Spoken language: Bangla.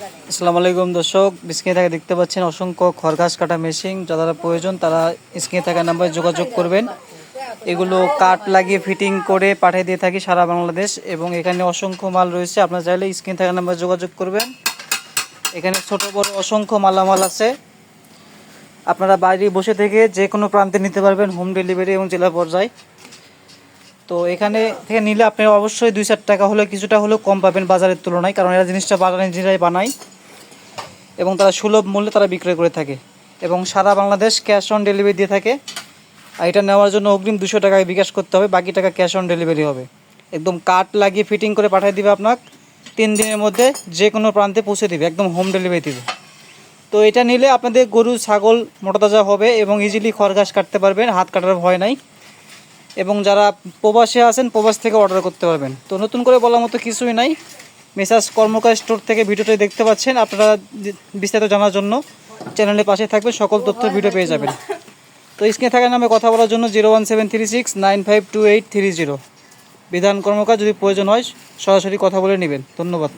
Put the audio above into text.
আসসালামু আলাইকুম দর্শক, স্ক্রিনে থেকে দেখতে পাচ্ছেন অসংখ্য খড়ঘাস কাটা মেশিন যারা প্রয়োজন তারা স্ক্রিনে থাকা নাম্বারে যোগাযোগ করবেন। এগুলো কাঠ লাগিয়ে ফিটিং করে পাঠিয়ে দিয়ে থাকি সারা বাংলাদেশ এবং এখানে অসংখ্য মাল রয়েছে। আপনারা চাইলে স্ক্রিনে থাকা নাম্বারে যোগাযোগ করবেন। এখানে ছোট, বড় অসংখ্য মালামাল আছে। আপনারা বাইরে বসে থেকে যে কোনো প্রান্তে নিতে পারবেন হোম ডেলিভারি এবং জেলা পর্যায়ে। তো এখানে থেকে নিলে আপনি অবশ্যই দুই চার টাকা হলে কিছুটা হলেও কম পাবেন বাজারের তুলনায়, কারণ এরা জিনিসটা বাজারে নিজেরাই বানায় এবং তারা সুলভ মূল্যে তারা বিক্রয় করে থাকে এবং সারা বাংলাদেশ ক্যাশ অন ডেলিভারি দিয়ে থাকে। আর এটা নেওয়ার জন্য অগ্রিম দুশো টাকায় বিকাশ করতে হবে, বাকি টাকা ক্যাশ অন ডেলিভারি হবে। একদম কাঠ লাগিয়ে ফিটিং করে পাঠিয়ে দিবে আপনার তিন দিনের মধ্যে যে কোনো প্রান্তে পৌঁছে দিবে, একদম হোম ডেলিভারি দিবে। তো এটা নিলে আপনাদের গরু, ছাগল মোটাতাজা হবে এবং ইজিলি খড় ঘাস কাটতে পারবেন, হাত কাটার ভয় নাই। এবং যারা প্রবাসে আছেন, প্রবাস থেকে অর্ডার করতে পারবেন। তো নতুন করে বলার মতো কিছুই নাই। মেসাজ কর্মকার স্টোর থেকে ভিডিওটি দেখতে পাচ্ছেন। আপনারা বিস্তারিত জানার জন্য চ্যানেলের পাশে থাকবেন, সকল তথ্য ভিডিও পেয়ে যাবেন। তো স্ক্রিনে থাকার নামে কথা বলার জন্য zero one seven three six nine five two eight three zero. Bidhan Karmakar যদি প্রয়োজন হয়, সরাসরি কথা বলে নেবেন। ধন্যবাদ।